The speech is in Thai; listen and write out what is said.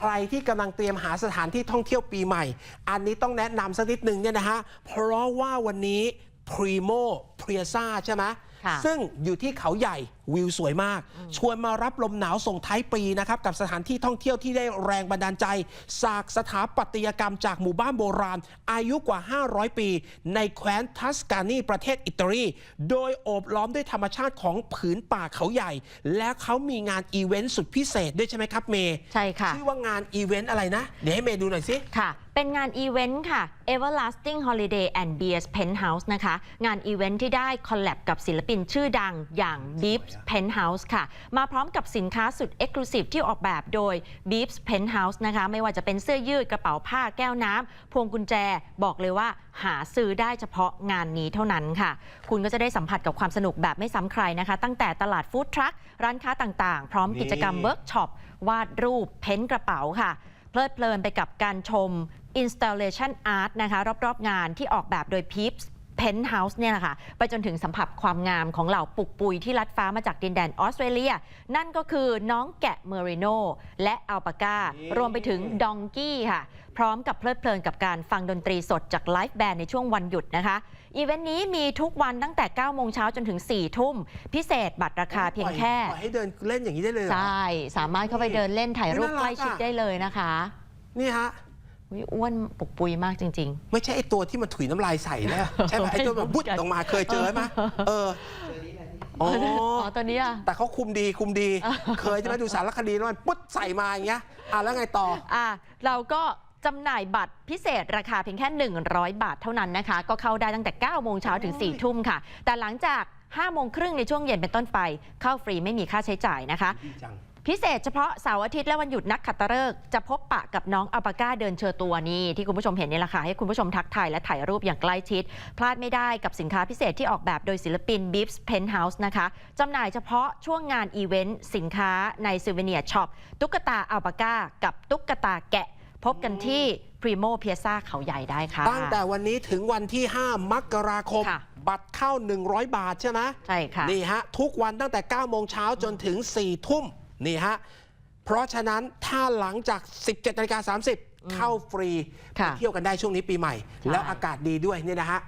ใครที่กำลังเตรียมหาสถานที่ท่องเที่ยวปีใหม่ อันนี้ต้องแนะนำสักนิดหนึ่งเนี่ยนะฮะ เพราะว่าวันนี้ Primo p r i a z a ใช่ไหมค่ะซึ่งอยู่ที่เขาใหญ่ วิวสวยมาก ชวนมารับลมหนาวส่งท้ายปีนะครับ กับสถานที่ท่องเที่ยวที่ได้แรงบันดาลใจจากสถาปัตยกรรมจากหมู่บ้านโบราณ อายุกว่า 500 ปี ในแคว้นทัสกานีประเทศอิตาลี โดยโอบล้อมด้วยธรรมชาติของผืนป่าเขาใหญ่ และเขามีงานอีเวนต์สุดพิเศษด้วยใช่ไหมครับเมย์ใช่ค่ะชื่อว่างานอีเวนต์อะไรนะ เดี๋ยวให้เมย์ดูหน่อยสิค่ะเป็นงานอีเวนต์ค่ะ Everlasting Holiday and Beers Penthouse นะคะ งานอีเวนต์ที่ได้คอลแลบกับศิลปินชื่อดังอย่าง Beeps Penthouse ค่ะ มาพร้อมกับสินค้าสุด Exclusive ที่ออกแบบโดย Beeps Penthouse นะคะ ไม่ว่าจะเป็นเสื้อยืดกระเป๋าผ้าแก้วน้ำพวงกุญแจบอกเลยว่าหาซื้อได้เฉพาะงานนี้เท่านั้นค่ะ คุณก็จะได้สัมผัสกับความสนุกแบบไม่ซ้ำใครนะคะ ตั้งแต่ตลาดฟู้ดทรัคร้านค้าต่างๆ พร้อมกิจกรรมนี่เวิร์กช็อปวาดรูป เพ้นท์กระเป๋าค่ะ เพลิดเพลินไปกับการชม installation art นะคะ รอบๆงานที่ออกแบบโดย Peeps Penthouse เนี่ยแหละค่ะไปจนถึงสัมผัสความงามของเหล่าปุกปุยที่ลัดฟ้ามาจากดินแดนออสเตรเลีย นั่นก็คือน้องแกะเมอริโนและอัลปาก้านี่รวมไปถึงดองกี้ค่ะ พร้อมกับเพลิดเพลินกับการฟังดนตรีสดจากไลฟ์แบนด์ในช่วงวันหยุดนะคะอีเวนต์นี้มีทุกวันตั้งแต่ 9 โมงเช้าจนถึง 4 ทุ่ม พิเศษบัตรราคาเพียงแค่ปล่อยให้เดินเล่นอย่างนี้ได้เลยเหรอใช่ สามารถเข้าไปเดินเล่นถ่ายรูปน่ารักใกล้ชิดอะได้เลยนะคะ นี่ฮะ อุ๊ยอ้วนปุกปุยมากจริง ไม่ใช่ไอตัวที่มันถุยน้ำลายใส่แล้วใช่ไหมไอตัวแบบบุดออกมาเคยเจอไหมเอออ๋อๆอ๋อตัวนี้อะแต่เขาคุมดีคุมดี เคยใช่ไหมดูสารคดีแล้วมันปุ๊ดใส่มาอย่างเงี้ยอะแล้วไงต่อ อะเราก็จำหน่ายบัตรพิเศษราคาเพียงแค่ 100 บาทเท่านั้นนะคะ ก็เข้าได้ตั้งแต่ 9 โมงเช้าถึง 4 ทุ่มค่ะ แต่หลังจาก 5 โมงครึ่งในช่วงเย็นเป็นต้นไป เข้าฟรีไม่มีค่าใช้จ่ายนะคะ ดีจัง พิเศษเฉพาะเสาร์อาทิตย์และวันหยุดนักขัตฤกษ์จะพบปะกับน้องอัลปาก้าเดินเชิญตัวนี้ที่คุณผู้ชมเห็นนี่แหละค่ะ ให้คุณผู้ชมทักทายและถ่ายรูปอย่างใกล้ชิด พลาดไม่ได้กับสินค้าพิเศษที่ออกแบบโดยศิลปิน Bips Penthouse นะคะจำหน่ายเฉพาะช่วงงานอีเวนต์สินค้าในซูเวเนียร์ช็อปตุ๊กตาอัลปาก้ากับตุ๊กตาแกะ พบกันที่ Primo Piazza เขาใหญ่ได้ค่ะ ตั้งแต่วันนี้ถึงวันที่ 5 มกราคมค่ะบัตรเข้า 100 บาทใช่ไหมใช่ค่ะนี่ฮะทุกวันตั้งแต่9โมงเช้าจนถึง4ทุ่ม นี่ฮะ เพราะฉะนั้นถ้าหลังจาก 17นาฬิกา30 เข้าฟรีค่ะไปเที่ยวกันได้ช่วงนี้ปีใหม่ใช่แล้วอากาศดีด้วยเนี่ยนะฮะ